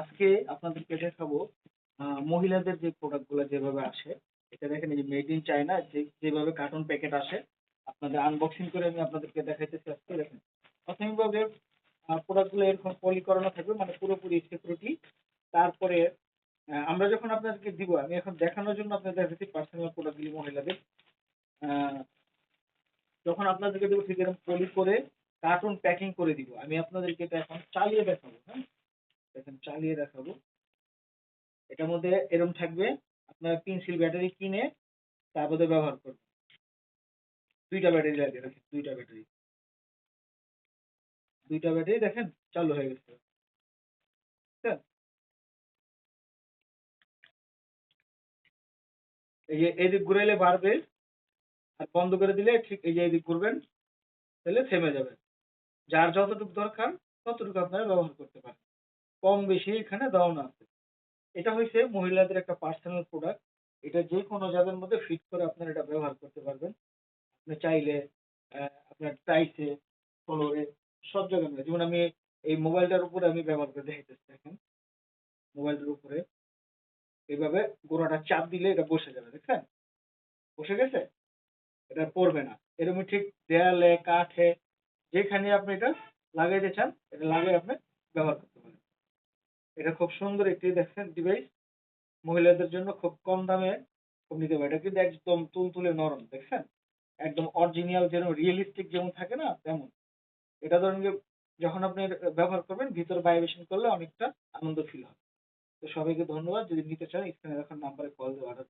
আজকে আপনাদেরকে দেখাবো মহিলাদের যে প্রোডাক্টগুলো যেভাবে আসে, এটা দেখেন এই যে মেড ইন যে, যেভাবে কার্টুন প্যাকেট আসে, আপনাদের আনবক্সিং করে আমি আপনাদেরকে দেখাইতেছি আজকে, দেখেন। প্রাথমিকভাবে প্রোডাক্টগুলো এরকম পলি করানো থাকবে মানে পুরোপুরি সিকিউরিটি তারপরে আমরা যখন আপনাদেরকে দিব, আমি এখন দেখানোর জন্য আপনাদের দেখাচ্ছি পার্সোনাল প্রোডাক্ট গুলি মহিলাদের। যখন আপনাদেরকে দেবো, ঠিক এরকম পলি করে কার্টুন প্যাকিং করে দিব। আমি আপনাদেরকে এটা এখন চালিয়ে দেখাবো হ্যাঁ? দেখেন চালিয়ে দেখাবো। এটার মধ্যে এরম থাকবে, আপনার পেন্সিল ব্যাটারি কিনে তারপরে ব্যবহার করবেন। দুইটা ব্যাটারি লাগে, দেখেন, দুইটা ব্যাটারি দুইটা ব্যাটারি দেখেন, চালু হয়ে গেছে। বুঝছেন? এই যে এদিক ঘুরাইলে বাড়বে, আর বন্ধ করে দিলে ঠিক এই যে এদিক ঘুরবেন, তাহলে থেমে যাবে। যার যতটুকু দরকার, ততটুকু আপনারা ব্যবহার করতে পারেন। কম বেশি এখানে দেওয়া আছে। এটা হয়েছে মহিলাদের একটা পার্সোনাল প্রোডাক্ট এটা যে কোনো জায়গার মধ্যে ফিট করে আপনারা এটা ব্যবহার করতে পারবেন। আপনি চাইলে আপনার টাইসে ফ্লোরে সব জায়গায় মধ্যে যেমন আমি এই মোবাইলটার উপরে আমি ব্যবহার করে দেখাইতেছি দেখেন। মোবাইলটার উপরে। এইভাবে গোড়াটা চাপ দিলে এটা বসে যাবে, দেখছেন? বসে গেছে? এটা পড়বে না। এরকম ঠিক দেয়ালে, কাঠে, যেখানে আপনি এটা লাগাইতে চান, এটা লাগিয়ে আপনি ব্যবহার করতে এটা খুব সুন্দর একটি দেখেন ডিভাইস মহিলাদের জন্য খুব কম দামে খুব নিতে পারে। এটা কিন্তু একদম তুলতুলে নরম, দেখছেন? একদম অরিজিনাল যেরকম রিয়েলিস্টিক যেমন থাকে না, তেমন। এটা ধরেন যে যখন আপনি ব্যবহার করবেন, ভিতরে ভাইব্রেশন করলে অনেকটা আনন্দ ফিল হবে। তো সবাইকে ধন্যবাদ। যদি নিতে চান স্ক্রিনে দেখার নাম্বারে কল দিয়ে অর্ডার